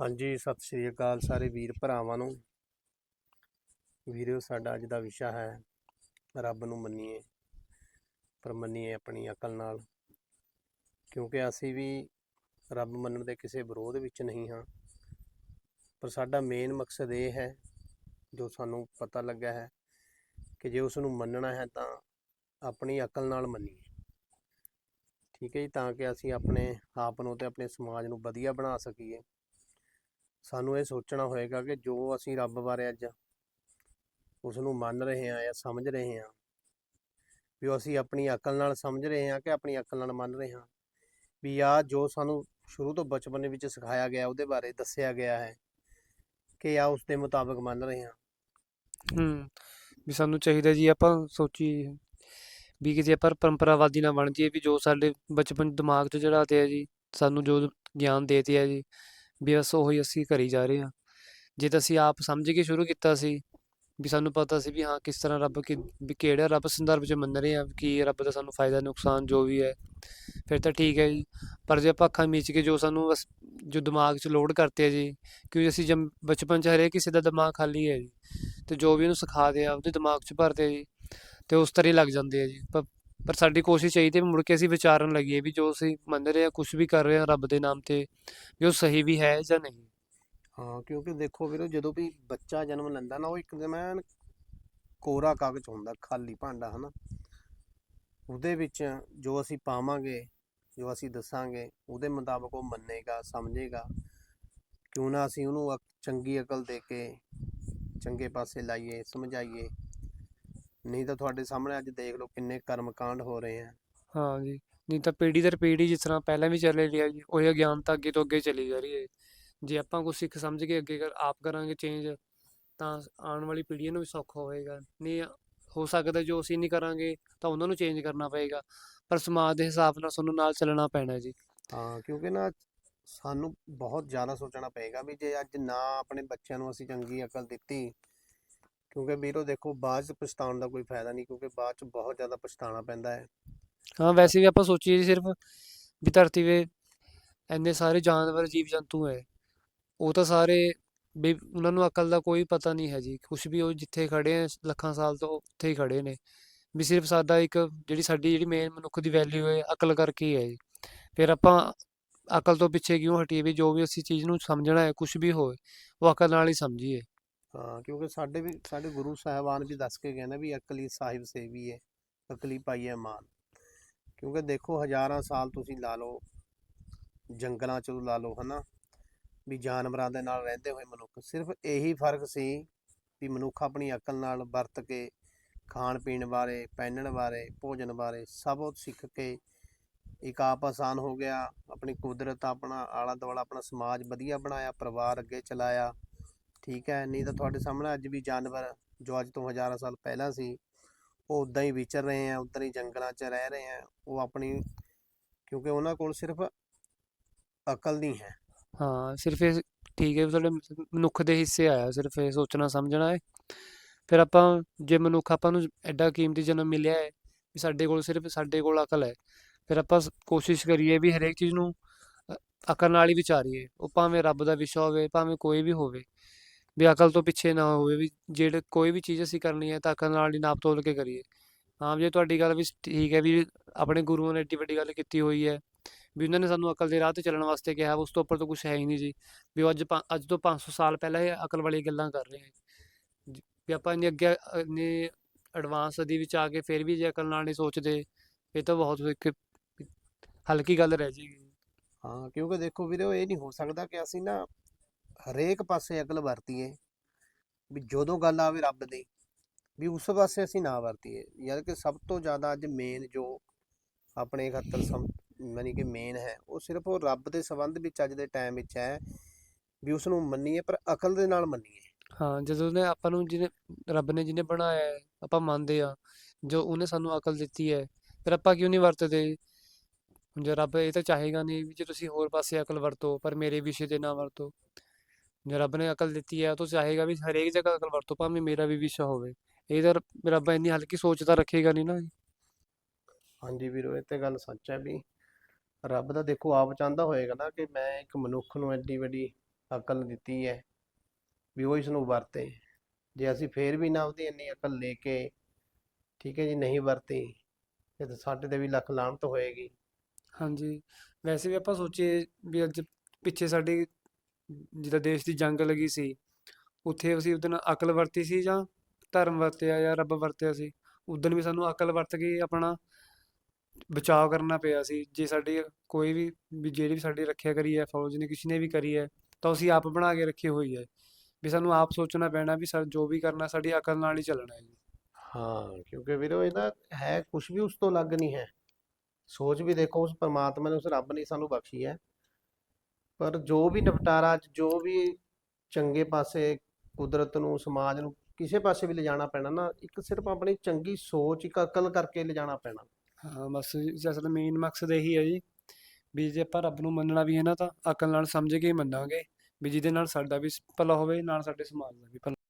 ਹਾਂਜੀ, ਸਤਿ ਸ੍ਰੀ ਅਕਾਲ ਸਾਰੇ ਵੀਰ ਭਰਾਵਾਂ ਨੂੰ। ਵੀਰਿਓ ਸਾਡਾ ਅੱਜ ਦਾ ਵਿਸ਼ਾ ਹੈ, ਰੱਬ ਨੂੰ ਮੰਨੀਏ, ਪਰ ਮੰਨੀਏ ਆਪਣੀ ਅਕਲ ਨਾਲ। ਕਿਉਂਕਿ ਅਸੀਂ ਵੀ ਰੱਬ ਮੰਨਣ ਦੇ ਕਿਸੇ ਵਿਰੋਧ ਵਿੱਚ ਨਹੀਂ ਹਾਂ। ਪਰ ਸਾਡਾ ਮੇਨ ਮਕਸਦ ਇਹ ਹੈ, ਜੋ ਸਾਨੂੰ ਪਤਾ ਲੱਗਾ ਹੈ, ਕਿ ਜੇ ਉਸ ਨੂੰ ਮੰਨਣਾ ਹੈ ਤਾਂ ਆਪਣੀ ਅਕਲ ਨਾਲ ਮੰਨੀਏ। ਠੀਕ ਹੈ ਜੀ, ਤਾਂ ਕਿ ਅਸੀਂ ਆਪਣੇ ਆਪ ਨੂੰ ਤੇ ਆਪਣੇ ਸਮਾਜ ਨੂੰ ਵਧੀਆ ਬਣਾ ਸਕੀਏ। ਸਾਨੂੰ ਇਹ ਸੋਚਣਾ ਹੋਏਗਾ ਕਿ ਜੋ ਅਸੀਂ ਰੱਬ ਬਾਰੇ ਅੱਜ ਉਸ ਨੂੰ ਮੰਨ ਰਹੇ ਹਾਂ ਜਾਂ ਸਮਝ ਰਹੇ ਹਾਂ, ਵੀ ਅਸੀਂ ਆਪਣੀ ਅਕਲ ਨਾਲ ਸਮਝ ਰਹੇ ਹਾਂ ਕਿ ਆਪਣੀ ਅਕਲ ਨਾਲ ਮੰਨ ਰਹੇ ਹਾਂ, ਵੀ ਆ ਜੋ ਸਾਨੂੰ ਸ਼ੁਰੂ ਤੋਂ ਬਚਪਨ ਵਿੱਚ ਸਿਖਾਇਆ ਗਿਆ, ਉਹਦੇ ਬਾਰੇ ਦੱਸਿਆ ਗਿਆ ਹੈ ਕਿ ਆ ਉਸ ਦੇ ਮੁਤਾਬਕ ਮੰਨ ਰਹੇ ਹਾਂ। ਹੂੰ, ਵੀ ਸਾਨੂੰ ਚਾਹੀਦਾ ਜੀ ਆਪਾਂ ਸੋਚੀਏ, ਵੀ ਕਿਤੇ ਆਪਾਂ ਪਰੰਪਰਾਵਾਦੀ ਨਾ ਬਣ ਜਾਈਏ, ਵੀ ਜੋ ਸਾਡੇ ਬਚਪਨ ਦਿਮਾਗ 'ਚ ਚੜਾਤੇ ਆ ਜੀ, ਸਾਨੂੰ ਜੋ ਗਿਆਨ ਦੇਤੇ ਹੈ ਜੀ ਵੀ ਬਸ ਉਹੀ ਅਸੀਂ ਕਰੀ ਜਾ ਰਹੇ ਹਾਂ। ਜੇ ਤਾਂ ਅਸੀਂ ਆਪ ਸਮਝ ਕੇ ਸ਼ੁਰੂ ਕੀਤਾ ਸੀ ਵੀ ਸਾਨੂੰ ਪਤਾ ਸੀ ਵੀ ਹਾਂ ਕਿਸ ਤਰ੍ਹਾਂ ਰੱਬ ਕਿ, ਵੀ ਕਿਹੜਾ ਰੱਬ ਸੰਦਰਭ 'ਚ ਮੰਨ ਰਹੇ ਆ ਕੀ ਰੱਬ ਦਾ ਸਾਨੂੰ ਫਾਇਦਾ, ਨੁਕਸਾਨ ਜੋ ਵੀ ਹੈ, ਫਿਰ ਤਾਂ ਠੀਕ ਹੈ ਜੀ। ਪਰ ਜੇ ਆਪਾਂ ਅੱਖਾਂ ਮੀਚ ਕੇ ਜੋ ਸਾਨੂੰ ਬਸ, ਜੋ ਦਿਮਾਗ 'ਚ ਲੋਡ ਕਰਤੇ ਆ ਜੀ, ਕਿਉਂਕਿ ਅਸੀਂ ਜਮ, ਬਚਪਨ 'ਚ ਹਰੇਕ ਕਿਸੇ ਦਾ ਦਿਮਾਗ ਖਾਲੀ ਹੈ ਜੀ, ਤੇ ਜੋ ਵੀ ਉਹਨੂੰ ਸਿਖਾ ਦਿਆ ਉਹਦੇ ਦਿਮਾਗ 'ਚ ਭਰਦੇ ਆ ਜੀ, ਤੇ ਉਸ ਤਰ੍ਹਾਂ ਹੀ ਲੱਗ ਜਾਂਦੇ ਆ ਜੀ। ਪਰ ਸਾਡੀ ਕੋਸ਼ਿਸ਼ ਚਾਹੀਦੀ ਹੈ ਮੁੜ ਕੇ ਅਸੀਂ ਵਿਚਾਰਨ ਲੱਗੀਏ ਵੀ ਜੋ ਅਸੀਂ ਮੰਨ ਰਹੇ ਹਾਂ ਕੁਝ ਵੀ ਕਰ ਰਹੇ ਹਾਂ ਰੱਬ ਦੇ ਨਾਮ ਤੇ, ਵੀ ਉਹ ਸਹੀ ਵੀ ਹੈ ਜਾਂ ਨਹੀਂ। ਹਾਂ, ਕਿਉਂਕਿ ਦੇਖੋ ਵੀਰੋ, ਜਦੋਂ ਵੀ ਬੱਚਾ ਜਨਮ ਲੈਂਦਾ ਨਾ, ਉਹ ਇੱਕ ਜਿਵੇਂ ਕੋਰਾ ਕਾਗਜ਼ ਹੁੰਦਾ, ਖਾਲੀ ਭਾਂਡਾ, ਹਨਾ? ਉਹਦੇ ਵਿੱਚ ਜੋ ਅਸੀਂ ਪਾਵਾਂਗੇ, ਜੋ ਅਸੀਂ ਦੱਸਾਂਗੇ, ਉਹਦੇ ਮੁਤਾਬਕ ਉਹ ਮੰਨੇਗਾ, ਸਮਝੇਗਾ। ਕਿਉਂ ਨਾ ਅਸੀਂ ਉਹਨੂੰ ਚੰਗੀ ਅਕਲ ਦੇ ਕੇ ਚੰਗੇ ਪਾਸੇ ਲਾਈਏ, ਸਮਝਾਈਏ। ਨਹੀਂ ਤਾਂ ਤੁਹਾਡੇ ਸਾਹਮਣੇ ਅੱਜ ਦੇਖ ਲਓ ਕਿੰਨੇ ਕਰਮ ਕਾਂਡ ਹੋ ਰਹੇ ਆ। ਹਾਂ ਜੀ ਨਹੀਂ ਤਾਂ ਪੀੜ੍ਹੀ ਦਰ ਪੀੜ੍ਹੀ ਜਿਸ ਤਰ੍ਹਾਂ ਪਹਿਲਾਂ ਵੀ ਚੱਲੇ ਲਿਆ ਜੀ ਉਹ ਅਗਿਆਨਤਾ ਅੱਗੇ ਤੋਂ ਅੱਗੇ ਚਲੀ ਜਾ ਰਹੀ ਹੈ। ਜੇ ਆਪਾਂ ਕੁਝ ਸਿੱਖ ਸਮਝ ਕੇ ਅੱਗੇ ਕਰ ਆਪ ਕਰਾਂਗੇ ਚੇਂਜ ਤਾਂ ਆਉਣ ਵਾਲੀ ਪੀੜ੍ਹੀ ਨੂੰ ਵੀ ਸੌਖਾ ਹੋਏਗਾ। ਨਹੀਂ ਹੋ ਸਕਦਾ ਜੋ ਅਸੀਂ ਨਹੀਂ ਕਰਾਂਗੇ ਤਾਂ ਉਹਨਾਂ ਨੂੰ ਚੇਂਜ ਕਰਨਾ ਪਏਗਾ। ਪਰ ਸਮਾਜ ਦੇ ਹਿਸਾਬ ਨਾਲ ਸਾਨੂੰ ਨਾਲ ਚੱਲਣਾ ਪੈਣਾ ਜੀ। ਹਾਂ ਕਿਉਂਕਿ ਨਾ ਸਾਨੂੰ ਬਹੁਤ ਜ਼ਿਆਦਾ ਸੋਚਣਾ ਪਏਗਾ ਵੀ ਜੇ ਅੱਜ ਨਾ ਆਪਣੇ ਬੱਚਿਆਂ ਨੂੰ ਅਸੀਂ ਚੰਗੀ ਅਕਲ ਦਿੱਤੀ ਕਿਉਂਕਿ ਵੀਰੋ ਦੇਖੋ ਬਾਅਦ ਚ ਪਛਤਾਉਣ ਦਾ ਕੋਈ ਫਾਇਦਾ ਨਹੀਂ, ਕਿਉਂਕਿ ਬਾਅਦ ਚ ਬਹੁਤ ਜ਼ਿਆਦਾ ਪਛਤਾਉਣਾ ਪੈਂਦਾ ਹੈ। ਹਾਂ, ਵੈਸੇ ਵੀ ਆਪਾਂ ਸੋਚੀਏ ਜੀ ਸਿਰਫ ਵੀ ਧਰਤੀ 'ਤੇ ਇੰਨੇ ਸਾਰੇ ਜਾਨਵਰ ਜੀਵ ਜੰਤੂ ਹੈ। ਉਹ ਤਾਂ ਸਾਰੇ ਵੀ ਉਹਨਾਂ ਨੂੰ ਅਕਲ ਦਾ ਕੋਈ ਪਤਾ ਨਹੀਂ ਹੈ ਜੀ। ਕੁਛ ਵੀ ਉਹ ਜਿੱਥੇ ਖੜੇ ਆ ਲੱਖਾਂ ਸਾਲ ਤੋਂ ਉੱਥੇ ਹੀ ਖੜੇ ਨੇ। ਵੀ ਸਿਰਫ ਸਾਡਾ ਇੱਕ ਜਿਹੜੀ ਸਾਡੀ ਜਿਹੜੀ ਮੇਨ ਮਨੁੱਖ ਦੀ ਵੈਲਿਊ ਹੈ, ਅਕਲ ਕਰਕੇ ਹੀ ਹੈ ਜੀ। ਫਿਰ ਆਪਾਂ ਅਕਲ ਤੋਂ ਪਿੱਛੇ ਕਿਉਂ ਹਟੀਏ ਵੀ ਜੋ ਵੀ ਅਸੀਂ ਚੀਜ਼ ਨੂੰ ਸਮਝਣਾ ਹੈ, ਕੁਛ ਵੀ ਹੋਵੇ, ਉਹ ਅਕਲ ਨਾਲ ਹੀ ਸਮਝੀਏ। ਹਾਂ, ਕਿਉਂਕਿ ਸਾਡੇ ਵੀ, ਸਾਡੇ ਗੁਰੂ ਸਾਹਿਬਾਨ ਵੀ ਦੱਸ ਕੇ ਗਏ ਨੇ ਵੀ ਅਕਲੀ ਸਾਹਿਬ ਸੇਵੀ ਹੈ ਅਕਲੀ ਪਾਈਏ ਮਾਨ। ਕਿਉਂਕਿ ਦੇਖੋ ਹਜ਼ਾਰਾਂ ਸਾਲ ਤੁਸੀਂ ਲਾ ਲਓ, ਜੰਗਲਾਂ ਚ ਲਾ ਲਓ, ਹਨਾ, ਵੀ ਜਾਨਵਰਾਂ ਦੇ ਨਾਲ ਰਹਿੰਦੇ ਹੋਏ ਮਨੁੱਖ, ਸਿਰਫ ਇਹੀ ਫ਼ਰਕ ਸੀ ਵੀ ਮਨੁੱਖ ਆਪਣੀ ਅਕਲ ਨਾਲ ਵਰਤ ਕੇ ਖਾਣ ਪੀਣ ਬਾਰੇ, ਪਹਿਨਣ ਬਾਰੇ, ਭੋਜਨ ਬਾਰੇ ਸਭ ਉਹ ਸਿੱਖ ਕੇ ਇੱਕ ਆਪ ਆਸਾਨ ਹੋ ਗਿਆ, ਆਪਣੀ ਕੁਦਰਤ ਆਪਣਾ ਆਲਾ ਦੁਆਲਾ ਆਪਣਾ ਸਮਾਜ ਵਧੀਆ ਬਣਾਇਆ, ਪਰਿਵਾਰ ਅੱਗੇ ਚਲਾਇਆ। ਠੀਕ ਹੈ, ਨਹੀਂ ਤਾਂ ਤੁਹਾਡੇ ਸਾਹਮਣੇ ਅੱਜ ਵੀ ਜਾਨਵਰ, ਜੋ ਅੱਜ ਤੋਂ ਹਜ਼ਾਰਾਂ ਸਾਲ ਪਹਿਲਾਂ ਸੀ, ਉਹ ਉਦਾਂ ਹੀ ਵਿਚਰ ਰਹੇ ਆ ਉਦਾਂ ਹੀ ਜੰਗਲਾਂ 'ਚ ਰਹਿ ਰਹੇ ਆ ਉਹ ਆਪਣੀ, ਕਿਉਂਕਿ ਉਹਨਾਂ ਕੋਲ ਸਿਰਫ ਅਕਲ ਨਹੀਂ ਹੈ। ਹਾਂ, ਸਿਰਫ ਇਹ ਠੀਕ ਹੈ ਤੁਹਾਡੇ ਮਨੁੱਖ ਦੇ ਹਿੱਸੇ ਆਇਆ, ਸਿਰਫ ਇਹ ਸੋਚਣਾ, ਸਮਝਣਾ ਹੈ। ਫਿਰ ਆਪਾਂ, ਜੇ ਮਨੁੱਖ ਆਪਾਂ ਨੂੰ ਐਡਾ ਕੀਮਤੀ ਜਨਮ ਮਿਲਿਆ ਹੈ, ਵੀ ਸਾਡੇ ਕੋਲ ਸਿਰਫ ਸਾਡੇ ਕੋਲ ਅਕਲ ਹੈ, ਫਿਰ ਆਪਾਂ ਕੋਸ਼ਿਸ਼ ਕਰੀਏ ਵੀ ਹਰੇਕ ਚੀਜ਼ ਨੂੰ ਅਕਲ ਨਾਲ ਹੀ ਵਿਚਾਰੀਏ, ਉਹ ਭਾਵੇਂ ਰੱਬ ਦਾ ਵਿਸ਼ਾ ਹੋਵੇ, ਭਾਵੇਂ ਕੋਈ ਵੀ ਹੋਵੇ। ਵੀ ਅਕਲ ਤੋਂ ਪਿੱਛੇ ਨਾ ਹੋਵੇ ਵੀ ਜਿਹੜੇ ਕੋਈ ਵੀ ਚੀਜ਼ ਅਸੀਂ ਕਰਨੀ ਹੈ ਤਾਂ ਅਕਲ ਨਾਲ ਹੀ ਨਾਪ ਤੋਲ ਕੇ ਕਰੀਏ। ਹਾਂ, ਜੇ ਤੁਹਾਡੀ ਗੱਲ ਵੀ ਠੀਕ ਹੈ ਵੀ ਆਪਣੇ ਗੁਰੂਆਂ ਨੇ ਏਡੀ ਵੱਡੀ ਗੱਲ ਕੀਤੀ ਹੋਈ ਹੈ ਵੀ ਉਹਨਾਂ ਨੇ ਸਾਨੂੰ ਅਕਲ ਦੇ ਰਾਹ ਤੇ ਚੱਲਣ ਵਾਸਤੇ ਕਿਹਾ, ਉਸ ਤੋਂ ਉੱਪਰ ਤਾਂ ਕੁਝ ਹੈ ਹੀ ਨਹੀਂ ਜੀ। ਵੀ ਉਹ ਅੱਜ ਅੱਜ ਤੋਂ 500 ਸਾਲ ਪਹਿਲਾਂ ਇਹ ਅਕਲ ਵਾਲੀ ਗੱਲਾਂ ਕਰ ਰਹੇ ਹਾਂ ਵੀ ਆਪਾਂ ਇੰਨੇ ਅੱਗੇ, ਇੰਨੇ ਐਡਵਾਂਸ ਸਦੀ ਵਿੱਚ ਆ ਕੇ ਫਿਰ ਵੀ ਜੇ ਅਕਲ ਨਾਲ ਨਹੀਂ ਸੋਚਦੇ, ਇਹ ਤਾਂ ਬਹੁਤ ਇੱਕ ਹਲਕੀ ਗੱਲ ਰਹਿ ਜਾਏਗੀ ਹਾਂ, ਕਿਉਂਕਿ ਦੇਖੋ ਵੀਰੇ, ਇਹ ਨਹੀਂ ਹੋ ਸਕਦਾ ਕਿ ਅਸੀਂ ਨਾ ਹਰੇਕ ਪਾਸੇ ਅਕਲ ਵਰਤੀਏ, ਵੀ ਜਦੋਂ ਗੱਲ ਆਵੇ ਰੱਬ ਦੀ, ਵੀ ਉਸ ਪਾਸੇ ਅਸੀਂ ਨਾ ਵਰਤੀਏ। ਯਾਰ ਕਿ ਸਭ ਤੋਂ ਜ਼ਿਆਦਾ ਅੱਜ ਮੇਨ ਜੋ ਆਪਣੇ ਖਾਤਰ ਯਾਨੀ ਕਿ ਮੇਨ ਹੈ, ਉਹ ਸਿਰਫ ਉਹ ਰੱਬ ਦੇ ਸੰਬੰਧ ਵਿੱਚ ਅੱਜ ਦੇ ਟਾਈਮ ਵਿੱਚ ਹੈ, ਵੀ ਉਸ ਨੂੰ ਮੰਨੀਏ ਪਰ ਅਕਲ ਦੇ ਨਾਲ ਮੰਨੀਏ। ਹਾਂ, ਜਦੋਂ ਨੇ ਆਪਾਂ ਨੂੰ ਜਿਹਨੇ, ਰੱਬ ਨੇ ਜਿਹਨੇ ਬਣਾਇਆ ਹੈ, ਆਪਾਂ ਮੰਨਦੇ ਆ ਜੋ ਉਹਨੇ ਸਾਨੂੰ ਅਕਲ ਦਿੱਤੀ ਹੈ, ਫਿਰ ਆਪਾਂ ਕਿਉਂ ਨਹੀਂ ਵਰਤਦੇ? ਜੇ ਰੱਬ ਇਹ ਤਾਂ ਚਾਹੇਗਾ ਨਹੀਂ ਵੀ ਜੇ ਤੁਸੀਂ ਹੋਰ ਪਾਸੇ ਅਕਲ ਵਰਤੋ, ਪਰ ਮੇਰੇ ਵਿਸ਼ੇ ਤੇ ਨਾ ਵਰਤੋ ਜੇ ਰੱਬ ਨੇ ਅਕਲ ਦਿੱਤੀ ਹੈ ਤਾਂ ਉਹ ਚਾਹੇਗਾ ਵੀ ਹਰੇਕ ਜਗ੍ਹਾ ਅਕਲ ਵਰਤੋ ਭਾਵੇਂ ਮੇਰਾ ਵੀ ਵਿਸ਼ਾ ਹੋਵੇ। ਇਹ ਤਾਂ ਰੱਬ ਇੰਨੀ ਹਲਕੀ ਸੋਚ ਤਾਂ ਰੱਖੇਗਾ ਨਹੀਂ ਨਾ ਹਾਂਜੀ ਵੀਰੋ ਇਹ ਤੇ ਗੱਲ ਸੱਚ ਹੈ ਵੀ ਰੱਬ ਦਾ ਦੇਖੋ ਆਪ ਚਾਹੁੰਦਾ ਹੋਏਗਾ ਨਾ ਕਿ ਮੈਂ ਇੱਕ ਮਨੁੱਖ ਨੂੰ ਐਡੀ ਵੱਡੀ ਅਕਲ ਦਿੱਤੀ ਹੈ ਵੀ ਉਹ ਇਸ ਨੂੰ ਵਰਤੇ। ਜੇ ਅਸੀਂ ਫੇਰ ਵੀ ਨਾ ਉਹਦੀ ਇੰਨੀ ਅਕਲ ਲੈ ਕੇ ਠੀਕ ਹੈ ਜੀ ਨਹੀਂ ਵਰਤੀ ਤੇ ਤਾਂ ਸਾਡੇ ਤੇ ਵੀ ਲੱਖ ਲਾਹਨਤ ਹੋਏਗੀ। ਹਾਂਜੀ। ਵੈਸੇ ਵੀ ਆਪਾਂ ਸੋਚੀਏ ਵੀ ਅੱਜ ਪਿੱਛੇ ਸਾਡੀ ਜਿੱਦਾਂ ਦੇਸ਼ ਦੀ ਜੰਗ ਲੱਗੀ ਸੀ, ਉੱਥੇ ਅਸੀਂ ਉਹਦੇ ਅਕਲ ਵਰਤੀ ਸੀ ਜਾਂ ਧਰਮ ਵਰਤਿਆ ਜਾਂ ਰੱਬ ਵਰਤਿਆ ਸੀ ਉਦੋਂ ਵੀ ਸਾਨੂੰ ਅਕਲ ਵਰਤ ਕੇ ਆਪਣਾ ਬਚਾਅ ਕਰਨਾ ਪਿਆ ਸੀ, ਜੇ ਸਾਡੀ ਕੋਈ ਵੀ ਵੀ ਜਿਹੜੀ ਵੀ ਸਾਡੀ ਰੱਖਿਆ ਕਰੀ ਹੈ, ਫੌਜ ਨੇ ਕਿਸੇ ਨੇ ਵੀ ਕਰੀ ਹੈ, ਤਾਂ ਅਸੀਂ ਆਪ ਬਣਾ ਕੇ ਰੱਖੀ ਹੋਈ ਹੈ, ਵੀ ਸਾਨੂੰ ਆਪ ਸੋਚਣਾ ਪੈਣਾ ਵੀ ਸਾ, ਜੋ ਵੀ ਕਰਨਾ ਸਾਡੀ ਅਕਲ ਨਾਲ ਹੀ ਚੱਲਣਾ ਹੈ ਜੀ। ਹਾਂ, ਕਿਉਂਕਿ ਵੀਰੋ ਇਹਦਾ ਹੈ ਕੁਝ ਵੀ ਉਸ ਤੋਂ ਅਲੱਗ ਨਹੀਂ ਹੈ, ਸੋਚ ਵੀ ਦੇਖੋ ਉਸ ਪਰਮਾਤਮਾ ਨੇ ਉਸ ਰੱਬ ਨੇ ਸਾਨੂੰ ਬਖਸ਼ੀ ਹੈ ਪਰ ਜੋ ਵੀ ਨਿਪਟਾਰਾ ਜੋ ਵੀ ਚੰਗੇ ਪਾਸੇ ਕੁਦਰਤ ਨੂੰ ਸਮਾਜ ਨੂੰ ਕਿਸੇ ਪਾਸੇ ਵੀ ਲਿਜਾਣਾ ਪੈਣਾ ਨਾ ਇੱਕ ਸਿਰਫ ਆਪਣੀ ਚੰਗੀ ਸੋਚ ਇੱਕ ਅਕਲ ਕਰਕੇ ਲਿਜਾਣਾ ਪੈਣਾ। ਹਾਂ ਬਸ ਜੀ, ਮੇਨ ਮਕਸਦ ਇਹੀ ਹੈ ਜੀ ਵੀ ਜੇ ਆਪਾਂ ਰੱਬ ਨੂੰ ਮੰਨਣਾ ਵੀ ਹੈ ਨਾ ਤਾਂ ਅਕਲ ਨਾਲ ਸਮਝ ਕੇ ਹੀ ਮੰਨਾਂਗੇ ਵੀ ਜਿਹਦੇ ਨਾਲ ਸਾਡਾ ਵੀ ਭਲਾ ਹੋਵੇ ਨਾਲ ਸਾਡੇ ਸਮਾਜ ਦਾ ਵੀ ਭਲਾ